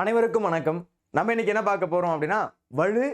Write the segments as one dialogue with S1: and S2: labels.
S1: அனைவருக்கும் வணக்கம். நம்ம இன்னைக்கு என்ன பார்க்க போறோம் அப்படின்னா வலு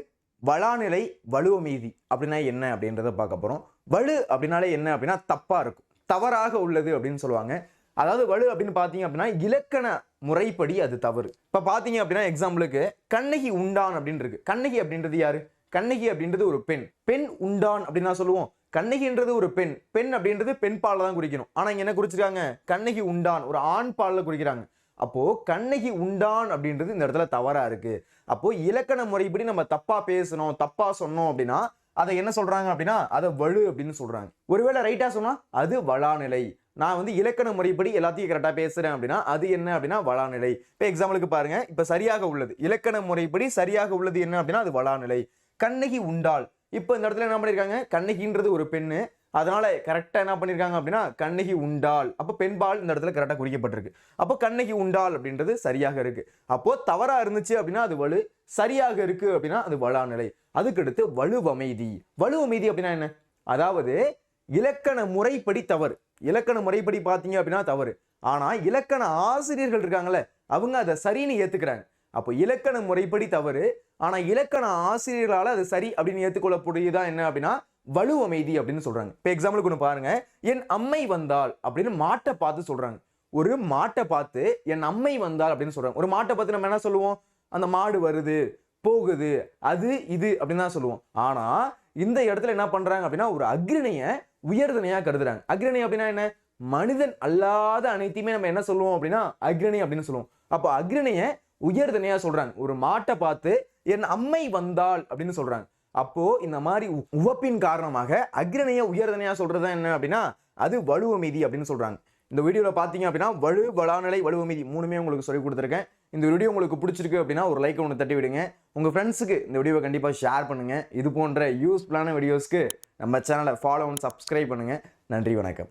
S1: வளாநிலை வலுவ மீதி அப்படின்னா என்ன அப்படின்றத பார்க்க போறோம். வலு அப்படின்னாலே என்ன அப்படின்னா தப்பா இருக்கும். தவறாக உள்ளது அப்படின்னு சொல்லுவாங்க. அதாவது வலு அப்படின்னு பார்த்தீங்க அப்படின்னா இலக்கண முறைப்படி அது தவறு. இப்போ பார்த்தீங்க அப்படின்னா எக்ஸாம்பிளுக்கு கண்ணகி உண்டான் அப்படின்னு இருக்கு. கண்ணகி அப்படின்றது யாரு? கண்ணகி அப்படின்றது ஒரு பெண். பெண் உண்டான் அப்படின்னு நான் சொல்லுவோம். கண்ணகின்றது ஒரு பெண். பெண் அப்படின்றது பெண் பாலில் தான் குறிக்கணும் ஆனால் இங்கே என்ன குறிச்சிருக்காங்க? கண்ணகி உண்டான். ஒரு ஆண் பாலில் குறிக்கிறாங்க அப்போது கண்ணகி உண்டான் அப்படின்றது இந்த இடத்துல தவறாக இருக்குது அப்போது இலக்கண முறைப்படி நம்ம தப்பாக பேசணும் தப்பாக சொன்னோம் அப்படின்னா அதை என்ன சொல்கிறாங்க அப்படின்னா அதை வலு அப்படின்னு சொல்கிறாங்க ஒருவேளை ரைட்டாக சொன்னால் அது வளாநிலை. நான் வந்து இலக்கண முறைப்படி எல்லாத்தையும் கரெக்டாக பேசுகிறேன் அப்படின்னா அது என்ன அப்படின்னா வளாநிலை. இப்போ எக்ஸாம்பிளுக்கு பாருங்கள் இப்போ சரியாக உள்ளது. இலக்கண முறைப்படி சரியாக உள்ளது என்ன அப்படின்னா அது வளாநிலை. கண்ணகி உண்டாள். இப்போ இந்த இடத்துல என்ன பண்ணிருக்காங்க? கண்ணகின்றது ஒரு பெண்ணு. அதனால கரெக்டாக என்ன பண்ணியிருக்காங்க அப்படின்னா கண்ணகி உண்டாள். அப்போ பெண்பால் இந்த இடத்துல கரெக்டாக குறிக்கப்பட்டிருக்கு. அப்போ கண்ணகி உண்டாள் அப்படின்றது சரியாக இருக்கு. அப்போ தவறாக இருந்துச்சு அப்படின்னா அது வலு சரியாக இருக்கு அப்படின்னா அது வளாநிலை. அதுக்கடுத்து வலுவமைதி. வலுவமைதி அப்படின்னா என்ன? அதாவது இலக்கண முறைப்படி தவறு. இலக்கண முறைப்படி பார்த்தீங்க அப்படின்னா தவறு. ஆனால் இலக்கண ஆசிரியர்கள் இருக்காங்களே அவங்க அதை சரின்னு ஏற்றுக்கிறாங்க அப்போ இலக்கண முறைப்படி தவறு. ஆனால் இலக்கண ஆசிரியர்களால் அது சரி அப்படின்னு ஏற்றுக்கொள்ளக்கூடியதான் என்ன அப்படின்னா வலுவமைதி அப்படின்னு சொல்றாங்க. இப்போ எக்ஸாம்பிளுக்கு ஒன்று பாருங்க. என் அம்மை வந்தால் அப்படின்னு மாட்டை பார்த்து சொல்றாங்க. ஒரு மாட்டை பார்த்து என் அம்மை வந்தால் அப்படின்னு சொல்றாங்க. ஒரு மாட்டை பார்த்து நம்ம என்ன சொல்லுவோம்? அந்த மாடு வருது போகுது அது இது அப்படின்னு தான் சொல்லுவோம். ஆனா இந்த இடத்துல என்ன பண்றாங்க அப்படின்னா ஒரு அக்ரிணைய உயர்தனையா கருதுறாங்க. அக்ரிணை அப்படின்னா என்ன? மனிதன் அல்லாத அனைத்தையுமே நம்ம என்ன சொல்லுவோம் அப்படின்னா அக்ரிணை அப்படின்னு சொல்லுவோம். அப்போ அக்ரிணைய உயர்தனையா சொல்றாங்க. ஒரு மாட்டை பார்த்து என் அம்மை வந்தாள் அப்படின்னு சொல்றாங்க. அப்போ இந்த மாதிரி உவப்பின் காரணமாக அக்ரணைய உயர்தனையா சொல்றது என்ன அப்படின்னா அது வலுவமீதி அப்படின்னு சொல்றாங்க. இந்த வீடியோவில் பார்த்தீங்க அப்படின்னா வலு வளாநிலை வலுவமீதி மூணுமே உங்களுக்கு சொல்லி கொடுத்துருக்கேன். இந்த வீடியோ உங்களுக்கு பிடிச்சிருக்கு அப்படின்னா ஒரு லைக் ஒன்று தட்டி விடுங்க. உங்கள் ஃப்ரெண்ட்ஸுக்கு இந்த வீடியோவை கண்டிப்பாக ஷேர் பண்ணுங்கள் இது போன்ற யூஸ்ஃபுல்லான வீடியோஸ்க்கு நம்ம சேனலை ஃபாலோ அண்ட் சப்ஸ்கிரைப் பண்ணுங்கள் நன்றி வணக்கம்.